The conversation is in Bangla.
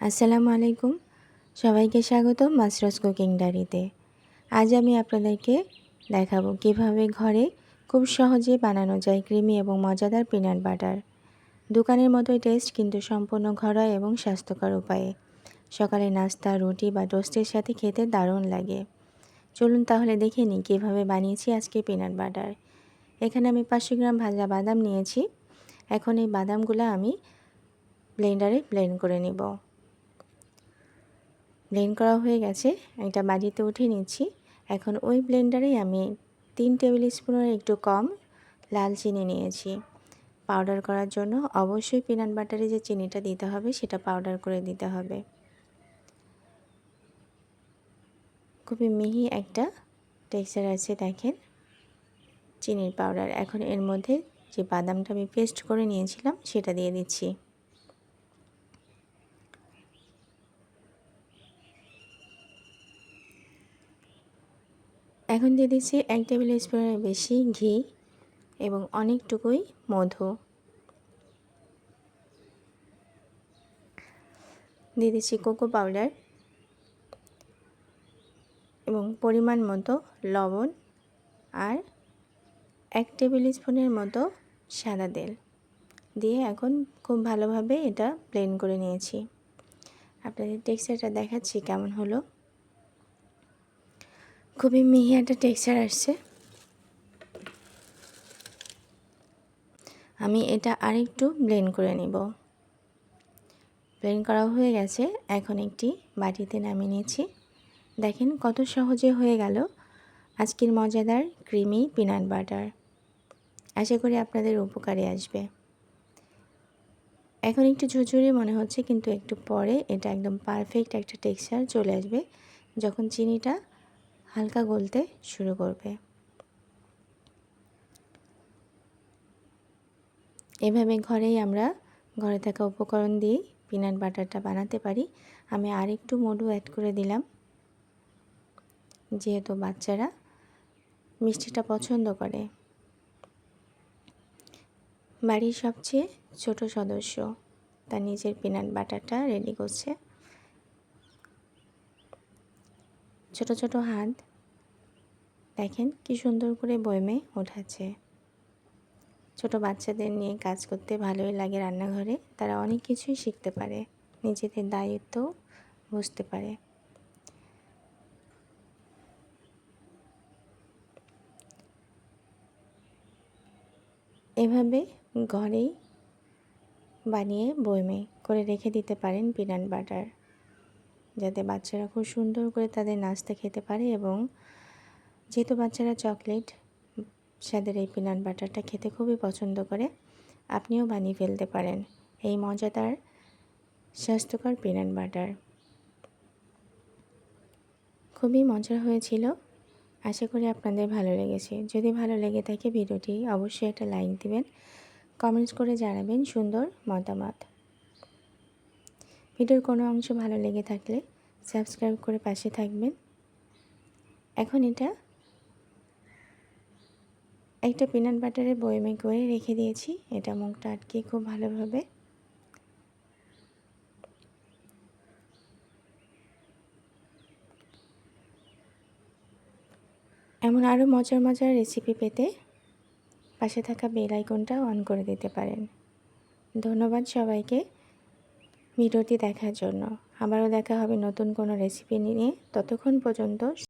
আসসালামু আলাইকুম। সবাইকে স্বাগত মাসরস কুকিং ডায়েরিতে। আজ আমি আপনাদেরকে দেখাবো কীভাবে ঘরে খুব সহজে বানানো যায় ক্রিমি এবং মজাদার পিনাট বাটার। দোকানের মতোই টেস্ট, কিন্তু সম্পূর্ণ ঘরোয়া এবং স্বাস্থ্যকর উপায়ে। সকালে নাস্তা, রুটি বা টোস্টের সাথে খেতে দারুণ লাগে। চলুন তাহলে দেখে নিই কীভাবে বানিয়েছি আজকে পিনাট বাটার। এখানে আমি পাঁচশো গ্রাম ভাজা বাদাম নিয়েছি। এখন এই বাদামগুলো আমি ব্লেন্ডারে ব্লেন্ড করে নেব। ব্লেন্ড করা হয়ে গেছে একটা বাড়িতে উঠে নিচ্ছি। এখন ওই ব্লেন্ডারেই আমি তিন টেবিল স্পুনের একটু কম লাল চিনি নিয়েছি। পাউডার করার জন্য অবশ্যই পিনাট বাটারে যে চিনিটা দিতে হবে, সেটা পাউডার করে দিতে হবে। খুবই মিহি একটা টেক্সচার আছে, দেখেন। চিনির পাউডার এখন এর মধ্যে যে বাদামটা আমি পেস্ট করে নিয়েছিলাম, সেটা দিয়ে দিচ্ছি। এখন দিয়ে দিচ্ছি এক টেবিল স্পুনের বেশি ঘি এবং অনেকটুকুই মধু। দিয়ে দিচ্ছি কোকো পাউডার এবং পরিমাণ মতো লবণ আর এক টেবিল স্পুনের মতো সাদা তেল। দিয়ে এখন খুব ভালোভাবে এটা প্লেন করে নিয়েছি। আপনাদের টেক্সচারটা দেখাচ্ছি কেমন হলো। খুবই মিহি একটা টেক্সচার আসছে। আমি এটা আরেকটু ব্লেন্ড করে নিব। ব্লেন্ড করা হয়ে গেছে, এখন একটি বাটিতে নামিয়ে নিয়েছি দেখেন কত সহজে হয়ে গেল। আজকের মজাদার ক্রিমি পিনাট বাটার। আশা করি আপনাদের উপকারে আসবে। এখন একটু ঝুঝুরি মনে হচ্ছে, কিন্তু একটু পরে এটা একদম পারফেক্ট একটা টেক্সচার চলে আসবে। যখন চিনিটা হালকা গলতে শুরু করবে। এভাবে ঘরেই আমরা ঘরে থাকা উপকরণ দিয়ে পিনাট বাটারটা বানাতে পারি। আমি আরেকটু মধু অ্যাড করে দিলাম। যেহেতু বাচ্চারা মিষ্টিটা পছন্দ করে। বাড়ির সবচেয়ে ছোট সদস্য তার নিজের পিনাট বাটারটা রেডি করছে। ছোট ছোট হাত। দেখেন কি সুন্দর করে বয়মে ওঠাচ্ছে। ছোট বাচ্চাদের নিয়ে কাজ করতে ভালোই লাগে রান্নাঘরে। তারা অনেক কিছুই শিখতে পারে, নিজেদের দায়িত্ব বুঝতে পারে। এভাবে ঘরেই বানিয়ে বয়মে করে রেখে দিতে পারেন পিনাট বাটার। যাতে বাচ্চারা খুব সুন্দর করে তাদের নাস্তা খেতে পারে এবং যেহেতু বাচ্চারা চকলেট, স্বাদের এই পিনাট বাটারটা খেতে খুবই পছন্দ করে, আপনিও বানিয়ে ফেলতে পারেন। এই মজাদার, স্বাস্থ্যকর পিনাট বাটার খুবই মজার হয়েছিল। আশা করি আপনাদের ভালো লেগেছে। যদি ভালো লেগে থাকে, ভিডিওটি অবশ্যই একটা লাইক দিবেন। কমেন্টস করে জানাবেন সুন্দর মতামত। ভিডিওর কোনো অংশ ভালো লেগে থাকলে সাবস্ক্রাইব করে পাশে থাকবেন। এখন এটা একটা পিনাট বাটারের বয়মে করে রেখে দিয়েছি। এটা মুখটা আটকে খুব ভালোভাবে। এমন আরও মজার মজার রেসিপি পেতে পাশে থাকা বেল আইকনটা অন করে দিতে পারেন। ধন্যবাদ সবাইকে। ভিডিওটি দেখার জন্য। আবারও দেখা হবে নতুন কোনো রেসিপি নিয়ে। ততক্ষণ পর্যন্ত